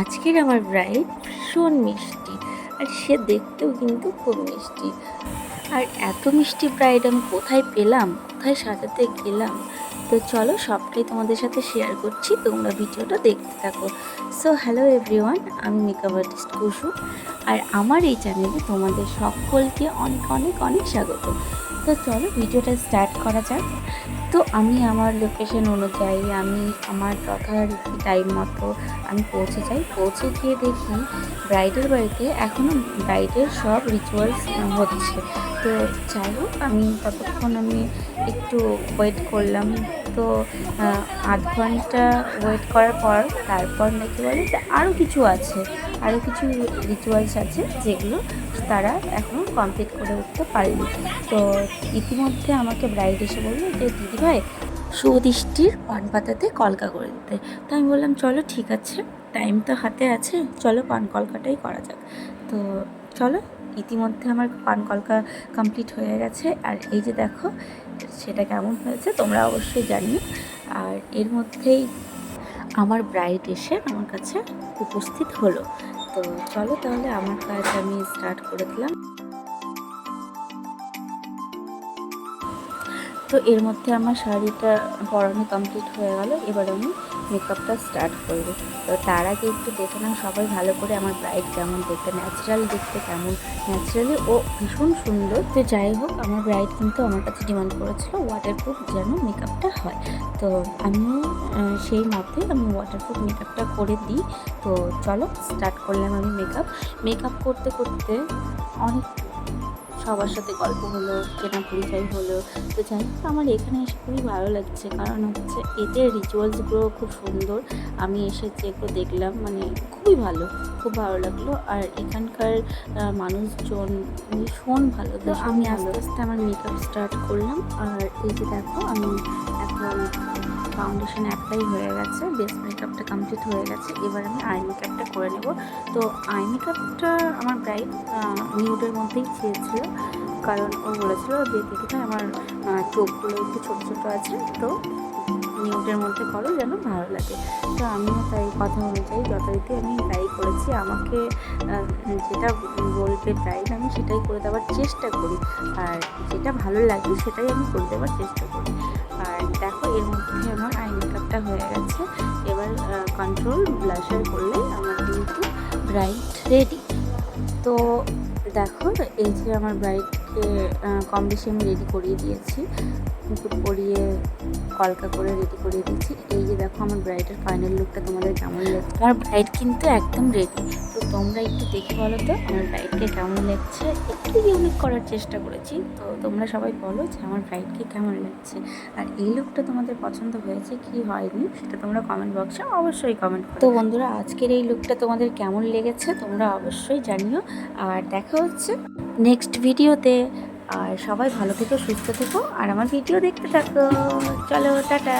আজকের আমার ব্রাইড ভীষণ মিষ্টি। আর সে দেখতেও কিন্তু খুব মিষ্টি। আর এত মিষ্টি ব্রাইড আমি কোথায় পেলাম, কোথায় সাজাতে গেলাম? তো চলো সবটাই তোমাদের সাথে শেয়ার করছি, তোমরা ভিডিওটা দেখতে থাকো। সো হ্যালো এভরিওয়ান আমি মেকআপ আর্টিস্ট কুসু, আর আমার এই চ্যানেলে তোমাদের সকলকে অনেক অনেক অনেক স্বাগত। তো চলো ভিডিওটা স্টার্ট করা যাক। তো আমি আমার লোকেশন অনুযায়ী আমি আমার যথারীতি টাইম মতো আমি পৌঁছে যাই। পৌঁছে গিয়ে দেখি ব্রাইডের বাড়িতে এখনও ব্রাইডের সব রিচুয়ালস হচ্ছে। তো যাই হোক, আমি ততক্ষণ আমি একটু ওয়েট করলাম। তো আধ ঘণ্টা ওয়েট করার পর তারপর নাকি বলে যে আরও কিছু আছে আরও কিছু রিচুয়ালস আছে যেগুলো তারা এখনও কমপ্লিট করে উঠতে পারেনি। তো ইতিমধ্যে আমাকে ব্রাইড এসে বলল যে দিদিভাই সুদৃষ্টির পান পাতাতে কলকা করে দিতে। তো আমি বললাম, চলো, ঠিক আছে। টাইম তো হাতে আছে। চলো, পান কলকাটাই করা যাক। তো চলো ইতিমধ্যে আমার পান কলকা কমপ্লিট হয়ে গেছে। আর এই যে দেখো, সেটা কেমন হয়েছে তোমরা অবশ্যই জানিও। আর এর মধ্যেই আমার ব্রাইড এসে আমার কাছে উপস্থিত হলো। তো চলো তাহলে, আমার কাজ আমি স্টার্ট করে দিলাম। তো এর মধ্যে আমার শাড়িটা পরানো কমপ্লিট হয়ে গেল। এবার আমি মেকআপটা স্টার্ট করব। তো তার আগে একটু দেখে নাও সবাই ভালো করে আমার ব্রাইড কেমন দেখতে ন্যাচারাল দেখতে কেমন। ন্যাচারালি ও ভীষণ সুন্দর। তো যাই হোক আমার ব্রাইড কিন্তু আমার কাছে ডিমান্ড করেছিল ওয়াটারপ্রুফ যেন মেকআপটা হয়। তো আহ, সেই মতে আমি ওয়াটারপ্রুফ মেকআপটা করে দিই। তো চলো স্টার্ট করলাম আমি মেকআপ মেকআপ করতে করতে অনেক সবার সাথে গল্প হলো চেনা পরিচয় হলো। তো যাই হোক আমার এখানে এসে খুবই ভালো লাগছে। কারণ হচ্ছে এতে রিচুয়ালসগুলো খুব সুন্দর। আমি এসে যেগুলো দেখলাম মানে খুবই ভালো খুব ভালো লাগল। আর এখানকার মানুষজন ভীষণ ভালো তো আমি আস্তে আস্তে আমার মেকআপ স্টার্ট করলাম। আর এই যে দেখো আমি ফাউন্ডেশন অ্যাপ্লাই হয়ে গেছে বেস মেকআপটা কমপ্লিট হয়ে গেছে। এবার আমি আই মেকআপটা করে নেব। তো আই মেকআপটা আমার ব্রাইড নিউডের মধ্যেই চেয়েছিল। কারণ ও বলেছিল যে দিদিটা আমার চোখগুলো একটু ছোটো ছোটো আছে, তো নিউডের মধ্যে করো যেন ভালো লাগে। তো আমিও তাই কথা অনুযায়ী যথারীতি আমি তাই করেছি। আমাকে যেটা বলবে ব্রাইড আমি সেটাই করে দেওয়ার চেষ্টা করি। আর যেটা ভালো লাগে সেটাই আমি করে দেওয়ার চেষ্টা করি। মধ্যে আমার আই মেকআপটা হয়ে গেছে। এবার কন্ট্রোল ব্লাশার করলে আমার কিন্তু ব্রাইট রেডি তো দেখো, এই যে আমার ব্রাইটকে কম বেশি আমি রেডি করিয়ে দিয়েছি। মুকুট পরিয়ে কলকা করে রেডি করিয়ে দিয়েছি এই যে দেখো আমার ব্রাইডের ফাইনাল লুকটা তোমাদের কেমন লাগছে? আমার ব্রাইড কিন্তু একদম রেডি তো তোমরা একটু দেখে বলো তো আমার ব্রাইডকে কেমন লাগছে? একটু ইউনিক করার চেষ্টা করেছি। তো তোমরা সবাই বলো যে আমার ব্রাইডকে কেমন লাগছে। আর এই লুকটা তোমাদের পছন্দ হয়েছে কি হয়নি সেটা তোমরা কমেন্ট বক্সে অবশ্যই কমেন্ট তো বন্ধুরা আজকের এই লুকটা তোমাদের কেমন লেগেছে তোমরা অবশ্যই জানিও। আর দেখা হচ্ছে নেক্সট ভিডিওতে আর সবাই ভালো থেকো সুস্থ থেকো আর আমার ভিডিও দেখতে থাকো। চলো টাটা।